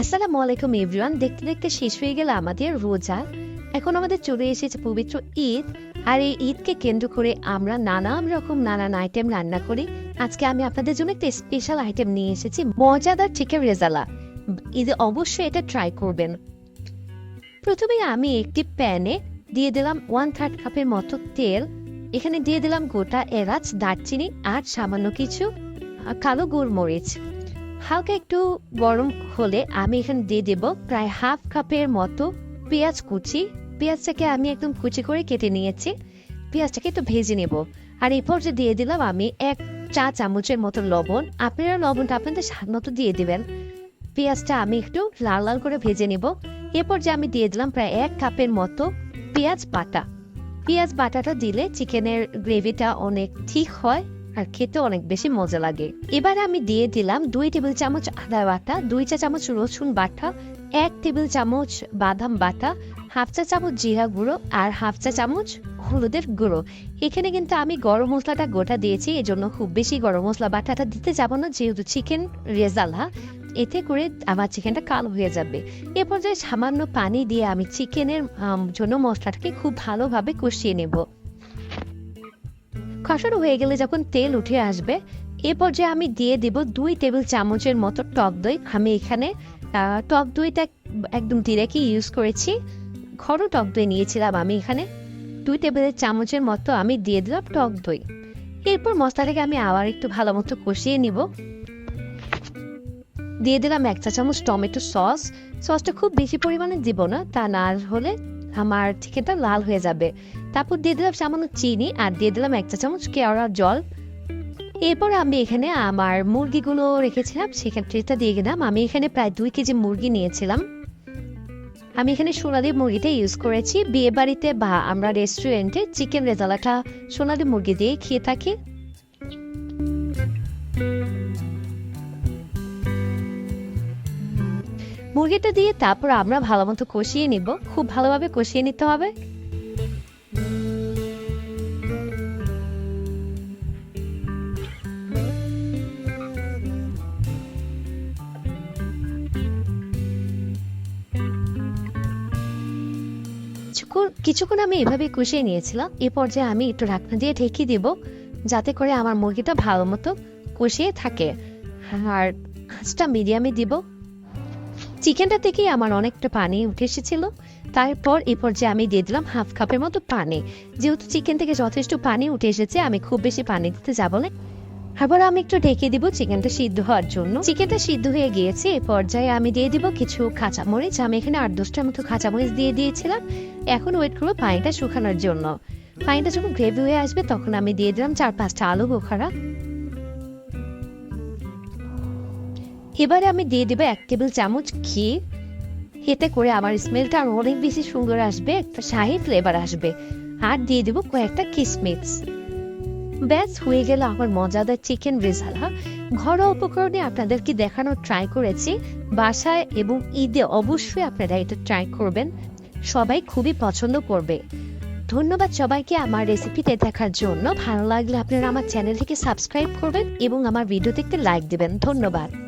আসসালামু আলাইকুম এভরিওয়ান দেখতে দেখতে শেষ হয়ে গেল আমাদের রোজা। এখন আমাদের চলে এসেছে পবিত্র ঈদ। আর এই ঈদকে কেন্দ্র করে আমরা নানান রকম নানান আইটেম রান্না করি। আজকে আমি আপনাদের জন্য একটা স্পেশাল আইটেম নিয়ে এসেছি, মজাদার চিকেন রেজালা। ঈদে অবশ্যই এটা ট্রাই করবেন। প্রথমে আমি একটি প্যানে দিয়ে দিলাম ওয়ান থার্ড কাপের মতো তেল। এখানে দিয়ে দিলাম গোটা এলাচ, দারচিনি আর সামান্য কিছু কালো গোলমরিচ। হালকা একটু গরম হলে আমি এখানে দিয়ে দেব প্রায় হাফ কাপের মতো পেঁয়াজ কুচি। পেঁয়াজটাকে আমি একদম কুচি করে কেটে নিয়েছি। পেঁয়াজটাকে একটু ভেজে নেব। আর এই পর্যায়ে দিয়ে দিলাম আমি এক চা চামচের মতো লবণ। আপনারা লবণটা আপনাদের স্বাদ মতো দিয়ে দেবেন। পেঁয়াজটা আমি একটু লাল লাল করে ভেজে নেব। এরপর যে আমি দিয়ে দিলাম প্রায় এক কাপের মতো পেঁয়াজ বাটা। পেঁয়াজ বাটাটা দিলে চিকেনের গ্রেভিটা অনেক ঠিক হয়। আর খেতে অনেক বেশি মজা লাগে। এবার আমি দিয়ে দিলাম দুই টেবিল চামচ আদা বাটা, দুই চা চামচ রসুন বাটা, এক টেবিল চামচ বাদাম বাটা, হাফ চা চামচ জিরা গুঁড়ো আর হাফ চা চামচ হলুদের গুঁড়ো। এখানে কিন্তু আমি গরম মশলাটা গোটা দিয়েছি, এজন্য খুব বেশি গরম মশলা বাটাটা দিতে যাব না, যেহেতু চিকেন রেজালা। এতে করে আমার চিকেনটা কালো হয়ে যাবে। এ পর্যায়ে সামান্য পানি দিয়ে আমি চিকেনের জন্য মশলাটাকে খুব ভালোভাবে কষিয়ে নেব। কষানো হয়ে গেলে যখন তেল উঠে আসবে, এ পর্যায়ে আমি দিয়ে দিব দুই টেবিল চামচের মতো টক দই। আমি এখানে টক দইটা একদম ডিরেক্টলি ইউজ করেছি। ঘন টক দই নিয়েছিলাম আমি এখানে। দুই টেবিলের চামচের মতো আমি দিয়ে দিলাম টক দই। এরপর মশলাটাকে আমি আবার একটু ভালো মতো কষিয়ে নিব। দিয়ে দিলাম এক চা চামচ টমেটো সস। সসটা খুব বেশি পরিমাণে দিব না, তা না হলে আমার চিকেনটা লাল হয়ে যাবে। তারপর দিয়ে দিলাম সামান্য চিনি আর দিয়ে দিলাম এক চা চামচ কেওড়ার জল। এরপর আমি এখানে আমার মুরগিগুলো রেখেছিলাম সেক্ষেত্রে দিয়ে গেলাম আমি এখানে প্রায় দুই কেজি মুরগি নিয়েছিলাম। আমি এখানে সোনালি মুরগিটা ইউজ করেছি। বিয়ে বাড়িতে বা আমরা রেস্টুরেন্টে চিকেন রেজালাটা সোনালি মুরগি দিয়ে খেয়ে থাকি। মুরগিটা দিয়ে তারপর আমরা ভালো মতো কষিয়ে নিব। খুব ভালোভাবে কষিয়ে নিতে হবে। কিছুক্ষণ আমি এভাবে কষিয়ে নিয়েছিলাম। এ পর্যায়ে আমি একটু ঢাকনা দিয়ে ঢেকে দিব, যাতে করে আমার মুরগিটা ভালো মতো কষিয়ে থাকে। আর আঁচটা মিডিয়ামে দিব। চিকেনটা থেকেই আমার অনেকটা পানি উঠে এসেছিল। তারপর এ পর্যায়ে আমি দিয়ে দিলাম হাফ কাপের মতো পানি। যেহেতু চিকেন থেকে যথেষ্ট পানি উঠে এসেছে, আমি খুব বেশি পানি দিতে যাব না। আবার আমি একটু ঢেকে দিব চিকেনটা সিদ্ধ হওয়ার জন্য। চিকেনটা সিদ্ধ হয়ে গিয়েছে, এ পর্যায়ে আমি দিয়ে দিব কিছু কাঁচামরিচ। আমি এখানে আট দশটার মতো কাঁচামরিচ দিয়ে দিয়েছিলাম। এখন ওয়েট করব পানিটা শুকানোর জন্য। পানিটা যখন গ্রেভি হয়ে আসবে, তখন আমি দিয়ে দিলাম চার পাঁচটা আলু বোখারা। এবারে আমি দিয়ে দেবো এক টেবিল চামচ ঘি। এতে করে আমার স্মেলটা আরও অনেক বেশি সুন্দর আসবে, একটা শাহি ফ্লেভার আসবে। আর দিয়ে দেবো কয়েকটা কিসমিস। ব্যাস, হয়ে গেল আমার মজাদার চিকেন রেজালা ঘরোয়া উপকরণে আপনাদেরকে দেখানোর ট্রাই করেছি। বাসায় এবং ঈদে অবশ্যই আপনারা এটা ট্রাই করবেন। সবাই খুবই পছন্দ করবে। ধন্যবাদ সবাইকে আমার রেসিপিতে দেখার জন্য। ভালো লাগলে আপনারা আমার চ্যানেলটিকে সাবস্ক্রাইব করবেন এবং আমার ভিডিও দেখতে লাইক দেবেন। ধন্যবাদ।